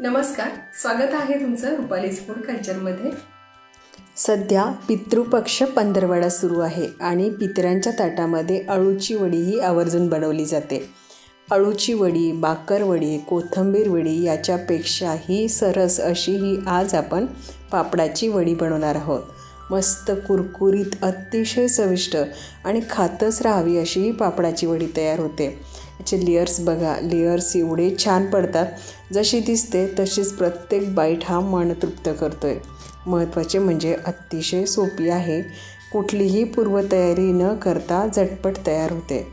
नमस्कार स्वागत आहे तुमचं रुपालीज फूड कल्चरमध्ये. सध्या पितृपक्ष पंधरवडा सुरू आहे आणि पितरांच्या ताटामध्ये अळूची वडी ही आवर्जून बनवली जाते. अळूची वडी बाकरवडी कोथिंबीर वडी याच्यापेक्षाही सरस अशी ही आज आपण पापडाची वडी बनवणार आहोत. मस्त कुरकुरीत अतिशय चविष्ट आणि खातच राहावी अशी ही पापडाची वडी तयार होते. चे लेयर्स बघा लेयर्स एवढे छान पडतात. जशी दिसते तशीच प्रत्येक बाईट हा मन तृप्त करतो आहे महत्त्वाचे म्हणजे अतिशय सोपी आहे. कुठलीही पूर्वतयारी न करता झटपट तयार होते.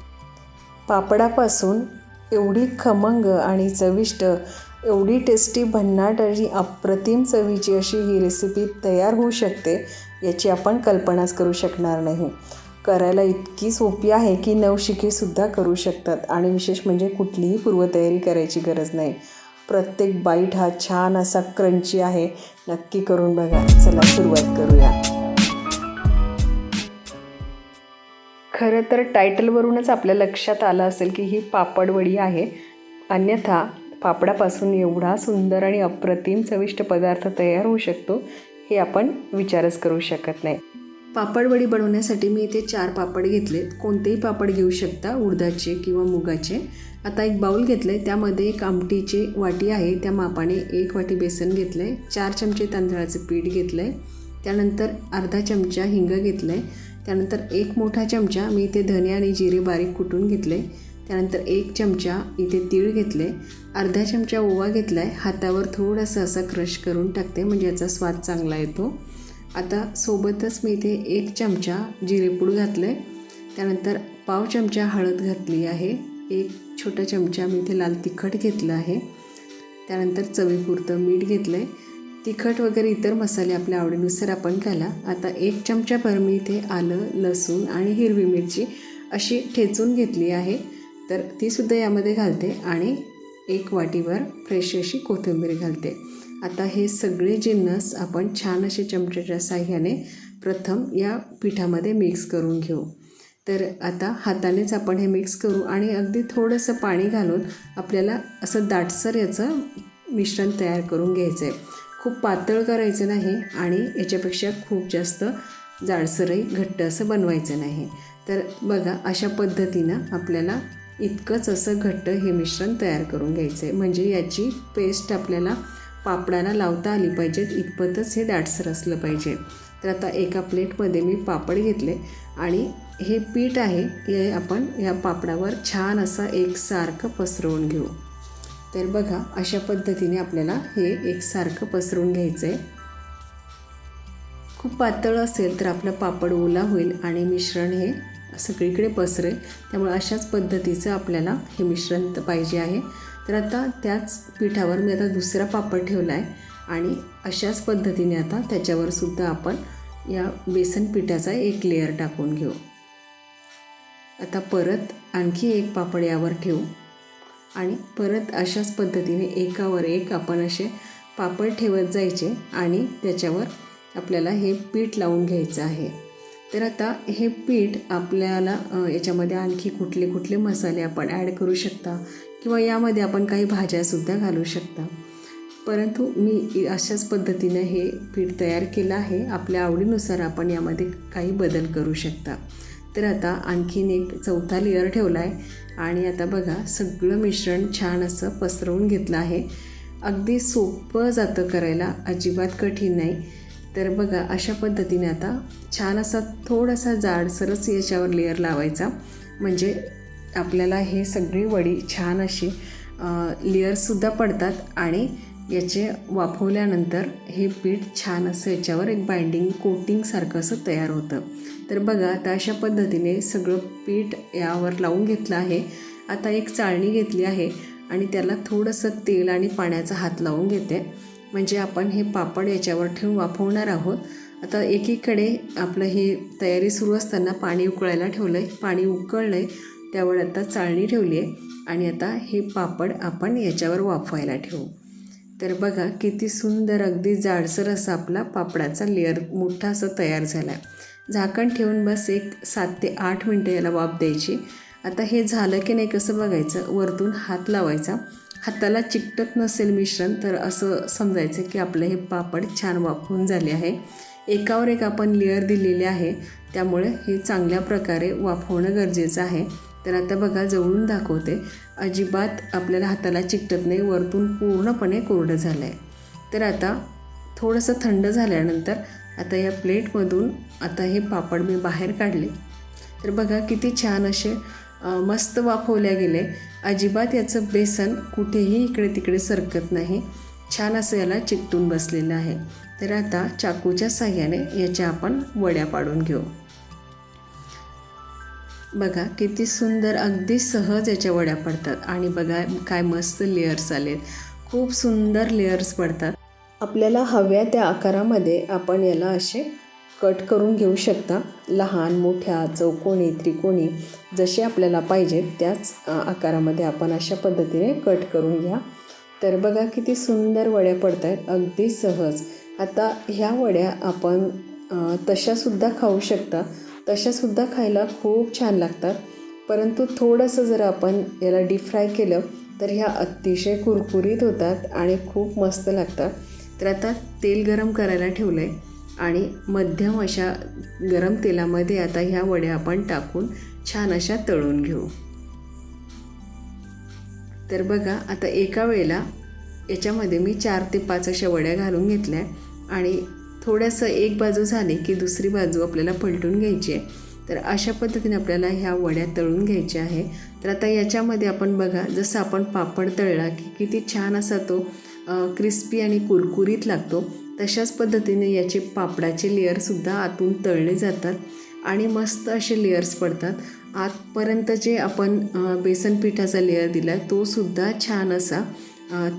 पापडापासून एवढी खमंग आणि चविष्ट एवढी टेस्टी भन्नाट आणि अप्रतिम चवीची अशी ही रेसिपी तयार होऊ शकते याची आपण कल्पनाच करू शकणार नाही. करायला इतकी सोपी आहे की नवशिकेसुद्धा करू शकतात. आणि विशेष म्हणजे कुठलीही पूर्वतयारी करायची गरज नाही. प्रत्येक बाईट हा छान असा क्रंची आहे. नक्की करून बघा. चला सुरुवात करूया. खरं तर टायटलवरूनच आपल्या लक्षात आलं असेल की ही पापडवडी आहे. अन्यथा पापडापासून एवढा सुंदर आणि अप्रतिम चविष्ट पदार्थ तयार होऊ शकतो हे आपण विचारच करू शकत नाही. पापडवडी बनवण्यासाठी मी इथे चार पापड घेतलेत. कोणतेही पापड घेऊ शकता उडदाचे किंवा मुगाचे. आता एक बाऊल घेतलं आहे त्यामध्ये एक आमटीची वाटी आहे त्या मापाने एक वाटी बेसन घेतलं आहे चार चमचे तांदळाचं पीठ घेतलं आहे त्यानंतर अर्धा चमचा हिंग घेतलं आहे त्यानंतर एक मोठा चमचा मी इथे धने आणि जिरे बारीक कुटून घेतले त्यानंतर एक चमचा इथे तीळ घेतले अर्धा चमचा ओवा घेतला आहे हातावर थोडंसं असं क्रश करून टाकते म्हणजे याचा स्वाद चांगला येतो. आता सोबतच मी इथे एक चमचा जिरेपूड घातलं आहे त्यानंतर पाव चमचा हळद घातली आहे. एक छोटा चमचा मी इथे लाल तिखट घेतलं आहे. त्यानंतर चवीपुरतं मीठ घेतलं आहे तिखट वगैरे इतर मसाले आपल्या आवडीनुसार आपण घाला. आता एक चमचाभर मी इथे आलं लसूण आणि हिरवी मिरची अशी ठेचून घेतली आहे. तर तीसुद्धा यामध्ये घालते आणि एक वाटीवर फ्रेश अशी कोथिंबीर घालते. आता हे सगळे जिन्नस आपण छान असे चमच्याच्या साह्याने प्रथम या पिठामध्ये मिक्स करून घेऊ. तर आता हातानेच आपण हे मिक्स करू आणि अगदी थोडंसं पाणी घालून आपल्याला असं दाटसर याचं मिश्रण तयार करून घ्यायचं आहे खूप पातळ करायचं नाही आणि याच्यापेक्षा खूप जास्त जाडसरही घट्ट असं बनवायचं नाही. तर बघा अशा पद्धतीनं आपल्याला इतकंच असं घट्ट हे मिश्रण तयार करून घ्यायचं आहे म्हणजे याची पेस्ट आपल्याला पापडाला लावता आली पाहिजेत. इतपतच हे दाटसर असलं पाहिजे. तर आता एका प्लेटमध्ये मी पापड घेतले आणि हे पीठ आहे हे आपण या पापडावर छान असं एकसारखं पसरवून घेऊ. तर बघा अशा पद्धतीने आपल्याला हे एकसारखं पसरवून घ्यायचं आहे खूप पातळ असेल तर आपलं पापड ओला होईल आणि मिश्रण हे सगळीकडे पसरेल. त्यामुळे अशाच पद्धतीचं आपल्याला हे मिश्रण पाहिजे आहे. तर आता त्याच पिठावर मी आता दुसरा पापड ठेवला आहे आणि अशाच पद्धतीने आता त्याच्यावर सुद्धा आपण या बेसन पिठाचा एक लेअर टाकून घेऊ. आता परत आणखी एक पापड यावर ठेवू. आणि परत अशाच पद्धतीने एकावर एक आपण असे पापड ठेवत जायचे आणि त्याच्यावर आपल्याला हे पीठ लावून घ्यायचं आहे. तर आता हे पीठ आपल्याला याच्यामध्ये आणखी कुठले कुठले मसाले आपण ॲड करू शकता? किंवा यामध्ये आपण काही भाज्यासुद्धा घालू शकता. परंतु मी अशाच पद्धतीनं हे पीठ तयार केलं आहे. आपल्या आवडीनुसार आपण यामध्ये काही बदल करू शकता. तर आता आणखीन एक चौथा लेअर ठेवला आहे आणि आता बघा सगळं मिश्रण छान असं पसरवून घेतलं आहे. अगदी सोपं जातं करायला अजिबात कठीण नाही. तर बघा अशा पद्धतीने आता छान असा थोडासा जाडसरच याच्यावर लेअर लावायचा. म्हणजे आपल्याला हे सगळी वडी छान अशी लेअरसुद्धा पडतात आणि याचे वाफवल्यानंतर हे पीठ छान असं याच्यावर एक बाइंडिंग कोटिंगसारखं असं तयार होतं. तर बघा आता अशा पद्धतीने सगळं पीठ यावर लावून घेतलं आहे. आता एक चाळणी घेतली आहे आणि त्याला थोडंसं तेल आणि पाण्याचा हात लावून घेते. म्हणजे आपण हे पापड याच्यावर ठेवून वाफवणार आहोत. आता एकीकडे आपलं हे तयारी सुरू असताना पाणी उकळायला ठेवलं आहे पाणी उकळलं आहे त्यावर आता चाळणी ठेवली आहे. आणि आता हे पापड आपण याच्यावर वाफवायला ठेवू. तर बघा किती सुंदर अगदी जाडसर असा आपला पापडाचा लेअर मोठा असं तयार झाला आहे झाकण ठेवून बस एक सात ते आठ मिनटं याला वाफ द्यायची. आता हे झालं की नाही कसं बघायचं? वरतून हात लावायचा. हाताला चिकटत नसेल मिश्रण तर असं समजायचं की आपलं हे पापड छान वाफवून झाले आहे. एकावर एक आपण लेअर दिलेले आहे. त्यामुळे हे चांगल्या प्रकारे वाफवणं गरजेचं आहे. तर आता बघा जवळून दाखवते. अजिबात आपल्याला हाताला चिकटत नाही वरतून पूर्णपणे कोरडं झालं आहे तर आता थोडंसं थंड झाल्यानंतर आता या प्लेटमधून आता हे पापड मी बाहेर काढले. तर बघा किती छान असे मस्त वाफवल्या गेले. अजिबात याचं बेसन कुठेही इकडे तिकडे सरकत नाही. छान असं याला चिकटून बसलेलं आहे. तर आता चाकूच्या साह्याने याच्या आपण वड्या पाडून घेऊ. बघा किती सुंदर अगदी सहज याच्या वड्या पडतात. आणि बघा काय मस्त लेअर्स आलेत. खूप सुंदर लेअर्स पडतात. आपल्याला हव्या त्या आकारामध्ये आपण याला असे कट करून घेऊ शकता. लहान मोठ्या चौकोणी त्रिकोणी जसे आपल्याला पाहिजेत त्याच आकारामध्ये आपण अशा पद्धतीने कट करून घ्या. तर बघा किती सुंदर वड्या पडत आहेत अगदी सहज. आता ह्या वड्या आपण तशासुद्धा खाऊ शकता. तशासुद्धा खायला खूप छान लागतात. परंतु थोडंसं जर आपण याला डीप फ्राय केलं तर ह्या अतिशय कुरकुरीत होतात आणि खूप मस्त लागतात. तर आता तेल गरम करायला ठेवलं आहे आणि मध्यम अशा गरम तेलामध्ये आता ह्या वड्या आपण टाकून छान अशा तळून घेऊ. तर बघा आता एका वेळेला याच्यामध्ये मी चार ते पाच अशा वड्या घालून घेतल्या आणि थोडंसं एक बाजू झाली की दुसरी बाजू आपल्याला पलटून घ्यायची आहे. तर अशा पद्धतीने आपल्याला ह्या वड्या तळून घ्यायच्या आहे. तर आता याच्यामध्ये आपण बघा जसं आपण पापड तळला की किती छान असा तो क्रिस्पी आणि कुरकुरीत लागतो तशाच पद्धतीने याचे पापडाचे लेअरसुद्धा आतून तळले जातात आणि मस्त असे लेअर्स पडतात. आतपर्यंत जे आपण बेसन पिठाचा लेअर दिला तोसुद्धा छान असा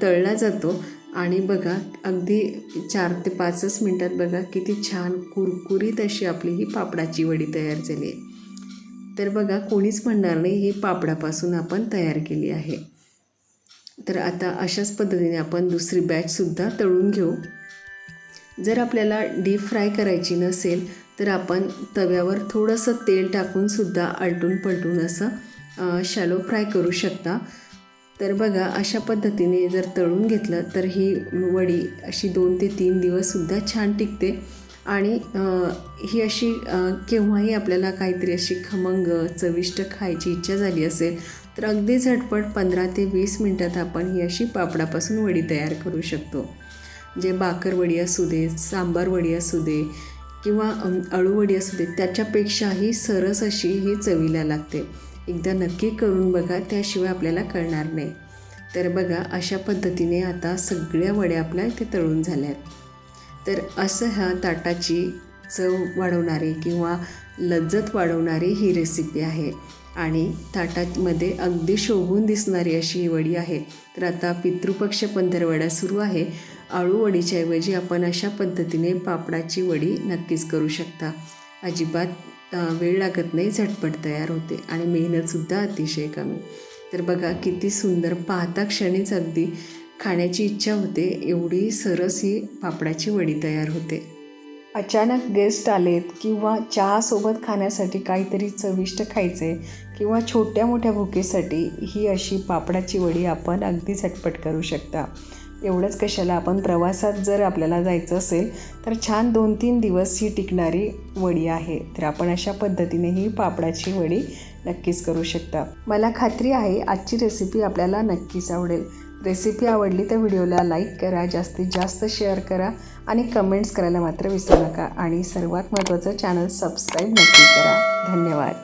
तळला जातो. आणि बघा अगदी चार ते पाचच मिनटात बघा किती छान कुरकुरीत अशी आपली ही पापडाची वडी तयार झाली आहे. तर बघा कोणीच म्हणणार नाही ही पापडापासून आपण तयार केली आहे. तर आता अशाच पद्धतीने आपण दुसरी बॅचसुद्धा तळून घेऊ. जर आपल्याला डीप फ्राय करायची नसेल तर आपण तव्यावर थोडंसं तेल टाकूनसुद्धा आलटून पलटून असं शॅलो फ्राय करू शकता. तर बघा अशा पद्धतीने जर तळून घेतलं तर ही वडी अशी दोन ते तीन दिवससुद्धा छान टिकते. आणि ही अशी केव्हाही आपल्याला काहीतरी अशी खमंग चविष्ट खायची इच्छा झाली असेल तर अगदी झटपट पंधरा ते वीस मिनटात आपण ही अशी पापडापासून वडी तयार करू शकतो. जे बाकरवडी असू दे सांबार वडी असू दे किंवा अळूवडी असू दे त्याच्यापेक्षाही सरस अशी ही चवीला लागते. एकदा नक्की करून बघा त्याशिवाय आपल्याला कळणार नाही. तर बघा अशा पद्धतीने आता सगळ्या वड्या आपल्या इथे तळून झाल्यात. तर असं ह्या ताटाची चव वाढवणारी किंवा लज्जत वाढवणारी ही रेसिपी आहे. आणि ताटामध्ये अगदी शोभून दिसणारी अशी ही वडी आहे. तर आता पितृपक्ष पंधरवडा सुरू आहे. आळू वडीच्या ऐवजी आपण अशा पद्धतीने पापडाची वडी नक्कीच करू शकता. अजिबात वेळ लागत नाही झटपट तयार होते आणि मेहनतसुद्धा अतिशय कमी. तर बघा किती सुंदर पाहता क्षणीच अगदी खाण्याची इच्छा होते एवढी सरस ही पापडाची वडी तयार होते. अचानक गेस्ट आलेत किंवा चहासोबत खाण्यासाठी काहीतरी चविष्ट खायचे किंवा छोट्या मोठ्या भुकेसाठी ही अशी पापडाची वडी आपण अगदी झटपट करू शकता. एवढंच कशाला आपण प्रवासात जर आपल्याला जायचं असेल तर छान दोन तीन दिवस ही टिकणारी वडी आहे. तर आपण अशा पद्धतीने ही पापडाची वडी नक्कीच करू शकता. मला खात्री आहे आजची रेसिपी आपल्याला नक्कीच आवडेल. रेसिपी आवडली तर व्हिडिओला लाईक करा जास्तीत जास्त शेअर करा आणि कमेंट्स करायला मात्र विसरू नका. आणि सर्वात महत्त्वाचं चॅनल सबस्क्राईब नक्की करा. धन्यवाद.